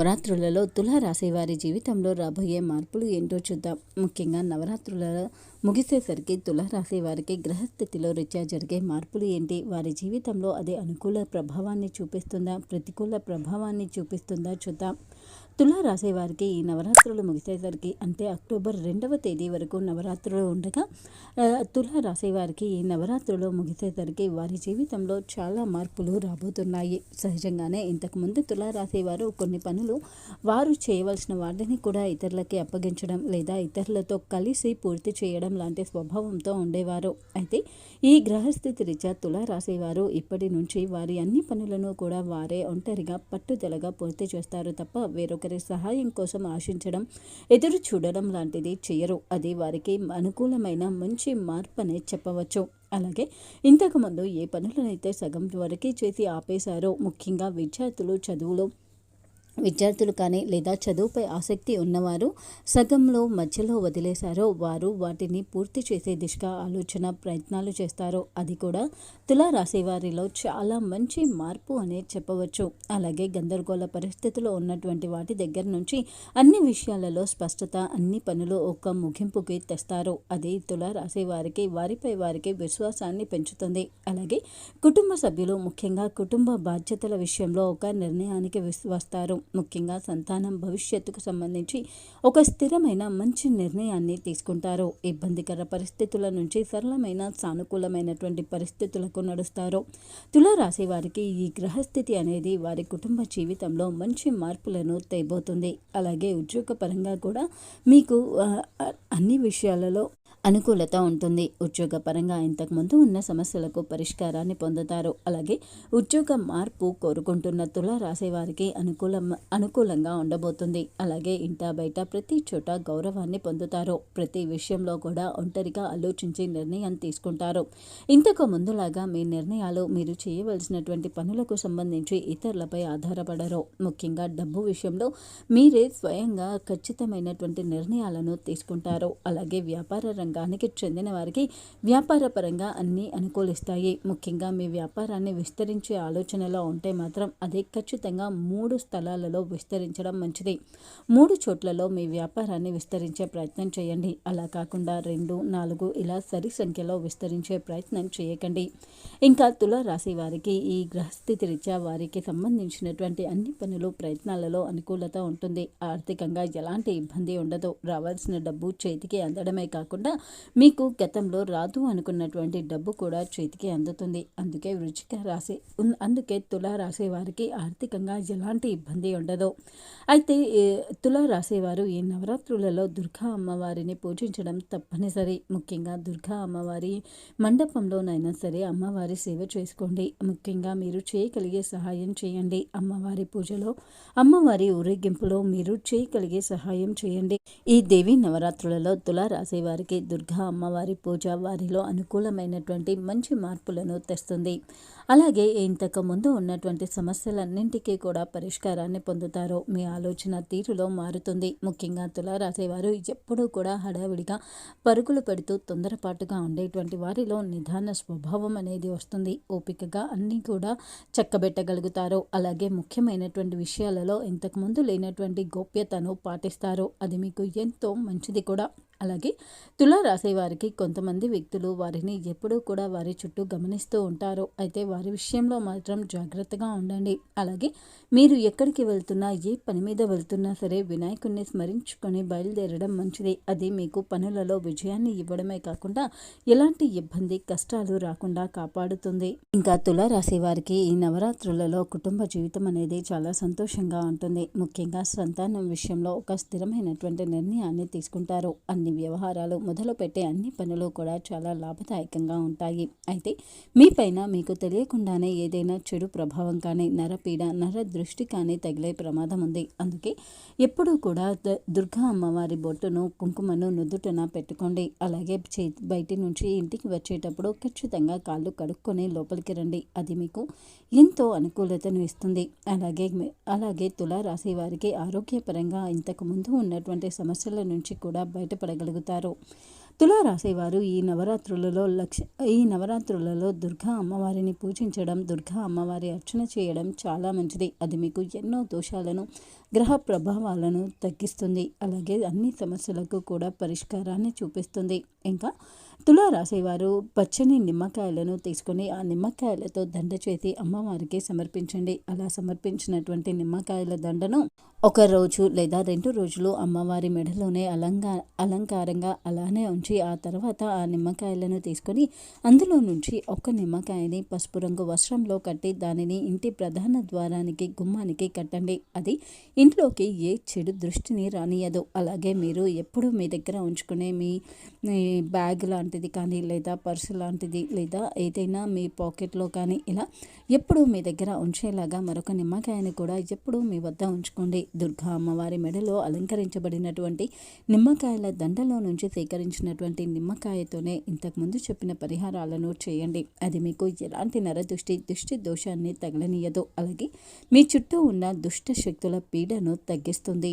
నవరాత్రులలో తులారాశి వారి జీవితంలో రాబోయే మార్పులు ఏంటో చూద్దాం. ముఖ్యంగా నవరాత్రులలో ముగిసేసరికి తులారాశి వారికి గ్రహస్థితిలో రీత్యా జరిగే మార్పులు ఏంటి? వారి జీవితంలో అది అనుకూల ప్రభావాన్ని చూపిస్తుందా? ప్రతికూల ప్రభావాన్ని చూపిస్తుందా? చూద్దాం. తులారాశి వారికి ఈ నవరాత్రులు ముగిసేసరికి అంటే అక్టోబర్ రెండవ తేదీ వరకు నవరాత్రులు ఉండగా తులారాశి వారికి ఈ నవరాత్రులు ముగిసేసరికి వారి జీవితంలో చాలా మార్పులు రాబోతున్నాయి. సహజంగానే ఇంతకుముందు తులారాశి వారు కొన్ని పనులు వారు చేయవలసిన వాటిని కూడా ఇతరులకి అప్పగించడం లేదా ఇతరులతో కలిసి పూర్తి చేయడం లాంటి స్వభావంతో ఉండేవారు. అయితే ఈ గ్రహస్థితి రీత్యా తులారాశి వారు ఇప్పటి నుంచి వారి అన్ని పనులను కూడా వారే ఒంటరిగా పట్టుదలగా పూర్తి చేస్తారు తప్ప వేరొక సరే సహాయం కోసం ఆశించడం ఎదురు చూడడం లాంటిది చేయరు అది వారికి అనుకూలమైన మంచి మార్పు అనే చెప్పవచ్చు. అలాగే ఇంతకుముందు ఏ పనులనైతే సగం వరకే చేసి ఆపేశారో ముఖ్యంగా విద్యార్థులు చదువులో విద్యార్థులు కానీ లేదా చదువుపై ఆసక్తి ఉన్నవారు సగంలో మధ్యలో వదిలేశారో వారు వాటిని పూర్తి చేసే దిశగా ఆలోచన ప్రయత్నాలు చేస్తారో అది కూడా తులారాశి వారిలో చాలా మంచి మార్పు అనే చెప్పవచ్చు. అలాగే గందరగోళ పరిస్థితిలో ఉన్నటువంటి వాటి దగ్గర నుంచి అన్ని విషయాలలో స్పష్టత అన్ని పనులు ఒక ముగింపుకి తెస్తారు. అది తులారాశి వారికి వారిపై వారికి విశ్వాసాన్ని పెంచుతుంది. అలాగే కుటుంబ సభ్యులు ముఖ్యంగా కుటుంబ బాధ్యతల విషయంలో ఒక నిర్ణయానికి వస్తారు. ముఖ్యంగా సంతానం భవిష్యత్తుకు సంబంధించి ఒక స్థిరమైన మంచి నిర్ణయాన్ని తీసుకుంటారు. ఇబ్బందికర పరిస్థితుల నుంచి సరళమైన సానుకూలమైనటువంటి పరిస్థితులకు నడుస్తారు. తులారాశి వారికి ఈ గ్రహస్థితి అనేది వారి కుటుంబ జీవితంలో మంచి మార్పులను తేబోతుంది. అలాగే ఉద్యోగపరంగా కూడా మీకు అన్ని విషయాలలో అనుకూలత ఉంటుంది. ఉద్యోగపరంగా ఇంతకుముందు ఉన్న సమస్యలకు పరిష్కారాన్ని పొందుతారు. అలాగే ఉద్యోగ మార్పు కోరుకుంటున్న తుల రాసేవారికి అనుకూల అనుకూలంగా ఉండబోతుంది. అలాగే ఇంట బయట ప్రతి చోట గౌరవాన్ని పొందుతారు. ప్రతి విషయంలో కూడా ఒంటరిగా ఆలోచించి నిర్ణయం తీసుకుంటారు. ఇంతకు ముందులాగా మీ నిర్ణయాలు మీరు చేయవలసినటువంటి పనులకు సంబంధించి ఇతరులపై ఆధారపడరు. ముఖ్యంగా డబ్బు విషయంలో మీరే స్వయంగా ఖచ్చితమైనటువంటి నిర్ణయాలను తీసుకుంటారు. అలాగే వ్యాపార రంగం రంగానికి చెందిన వారికి వ్యాపారపరంగా అన్నీ అనుకూలిస్తాయి. ముఖ్యంగా మీ వ్యాపారాన్ని విస్తరించే ఆలోచనలో ఉంటే మాత్రం అది ఖచ్చితంగా మూడు స్థలాలలో విస్తరించడం మంచిది. మూడు చోట్లలో మీ వ్యాపారాన్ని విస్తరించే ప్రయత్నం చేయండి. అలా కాకుండా రెండు నాలుగు ఇలా సరి సంఖ్యలో విస్తరించే ప్రయత్నం చేయకండి. ఇంకా తుల రాశి వారికి ఈ గ్రహస్థితి రీత్యా వారికి సంబంధించినటువంటి అన్ని పనులు ప్రయత్నాలలో అనుకూలత ఉంటుంది. ఆర్థికంగా ఎలాంటి ఇబ్బంది ఉండదు. రావాల్సిన డబ్బు చేతికి అందడమే కాకుండా మీకు గతంలో రాదు అనుకున్నటువంటి డబ్బు కూడా చేతికి అందుతుంది. అందుకే వృచ్చిక రాశి అందుకే తుల రాసేవారికి ఆర్థికంగా ఎలాంటి ఇబ్బంది ఉండదు. అయితే తుల రాసేవారు ఈ నవరాత్రులలో దుర్గా అమ్మవారిని పూజించడం తప్పనిసరి. ముఖ్యంగా దుర్గా అమ్మవారి మండపంలోనైనా సరే అమ్మవారి సేవ చేసుకోండి. ముఖ్యంగా మీరు చేయగలిగే సహాయం చేయండి. అమ్మవారి పూజలో అమ్మవారి ఊరేగింపులో మీరు చేయగలిగే సహాయం చేయండి. ఈ దేవి నవరాత్రులలో తుల రాసేవారికి దుర్గా అమ్మవారి పూజ వారిలో అనుకూలమైనటువంటి మంచి మార్పులను తెస్తుంది. అలాగే ఇంతకు ముందు ఉన్నటువంటి సమస్యలన్నింటికీ కూడా పరిష్కారాన్ని పొందుతారు. మీ ఆలోచన తీరులో మారుతుంది. ముఖ్యంగా తులారాసేవారు ఎప్పుడూ కూడా హడావిడిగా పరుగులు పెడుతూ తొందరపాటుగా ఉండేటువంటి వారిలో నిదాన స్వభావం అనేది వస్తుంది. ఓపికగా అన్నీ కూడా చక్కబెట్టగలుగుతారు. అలాగే ముఖ్యమైనటువంటి విషయాలలో ఇంతకుముందు లేనటువంటి గోప్యతను పాటిస్తారు. అది మీకు ఎంతో మంచిది కూడా. అలాగే తులా రాసేవారికి కొంతమంది వ్యక్తులు వారిని ఎప్పుడూ కూడా వారి చుట్టూ గమనిస్తూ ఉంటారు. అయితే వారి విషయంలో మాత్రం జాగ్రత్తగా ఉండండి. అలాగే మీరు ఎక్కడికి వెళ్తున్నా ఏ పని మీద వెళ్తున్నా సరే వినాయకుడిని స్మరించుకొని బయలుదేరడం మంచిది. అది మీకు పనులలో విజయాన్ని ఇవ్వడమే కాకుండా ఎలాంటి ఇబ్బంది కష్టాలు రాకుండా కాపాడుతుంది. ఇంకా తులా రాసేవారికి ఈ నవరాత్రులలో కుటుంబ జీవితం అనేది చాలా సంతోషంగా ఉంటుంది. ముఖ్యంగా సంతానం విషయంలో ఒక స్థిరమైనటువంటి నిర్ణయాన్ని తీసుకుంటారు. అన్ని అన్ని వ్యవహారాలు మొదలుపెట్టే అన్ని పనులు కూడా చాలా లాభదాయకంగా ఉంటాయి. అయితే మీపైన మీకు తెలియకుండానే ఏదైనా చెడు ప్రభావం కానీ నరపీడ నర దృష్టి కానీ తగిలే ప్రమాదం ఉంది. అందుకే ఎప్పుడూ కూడా దుర్గా అమ్మవారి బొట్టును కుంకుమను నుదుటన పెట్టుకోండి. అలాగే బయటి నుంచి ఇంటికి వచ్చేటప్పుడు ఖచ్చితంగా కాళ్ళు కడుక్కొని లోపలికి రండి. అది మీకు ఎంతో అనుకూలతను ఇస్తుంది. అలాగే అలాగే తులారాశి వారికి ఆరోగ్యపరంగా ఇంతకు ముందు ఉన్నటువంటి సమస్యల నుంచి కూడా బయటపడ చేయగలుగుతారు. తులారాశివారు ఈ నవరాత్రులలో లక్ష ఈ నవరాత్రులలో దుర్గా అమ్మవారిని పూజించడం దుర్గా అమ్మవారి అర్చన చేయడం చాలా మంచిది. అది మీకు ఎన్నో దోషాలను గ్రహ ప్రభావాలను తగ్గిస్తుంది. అలాగే అన్ని సమస్యలకు కూడా పరిష్కారాన్ని చూపిస్తుంది. ఇంకా తులారాశి వారు పచ్చని నిమ్మకాయలను తీసుకొని ఆ నిమ్మకాయలతో దండ చేసి అమ్మవారికి సమర్పించండి. అలా సమర్పించినటువంటి నిమ్మకాయల దండను ఒక రోజు లేదా రెండు రోజులు అమ్మవారి మెడలోనే అలంగా అలంకారంగా అలానే ఉంచి ఆ తర్వాత ఆ నిమ్మకాయలను తీసుకొని అందులో నుంచి ఒక నిమ్మకాయని పసుపు రంగు వస్త్రంలో కట్టి దానిని ఇంటి ప్రధాన ద్వారానికి గుమ్మానికి కట్టండి. అది ఇంట్లోకి ఏ చెడు దృష్టిని రానియదు. అలాగే మీరు ఎప్పుడూ మీ దగ్గర ఉంచుకునే మీ బ్యాగ్ లాంటిది కానీ లేదా పర్సు లాంటిది లేదా ఏదైనా మీ పాకెట్లో కానీ ఇలా ఎప్పుడూ మీ దగ్గర ఉంచేలాగా మరొక నిమ్మకాయని కూడా ఎప్పుడూ మీ వద్ద ఉంచుకోండి. దుర్గా అమ్మవారి మెడలో అలంకరించబడినటువంటి నిమ్మకాయల దండలో నుంచి సేకరించినటువంటి నిమ్మకాయతోనే ఇంతకుముందు చెప్పిన పరిహారాలను చేయండి. అది మీకు ఎలాంటి నరదృష్టి దుష్టి దోషాన్ని తగలనీయదు. అలాగే మీ చుట్టూ ఉన్న దుష్ట శక్తుల పీడను తగ్గిస్తుంది.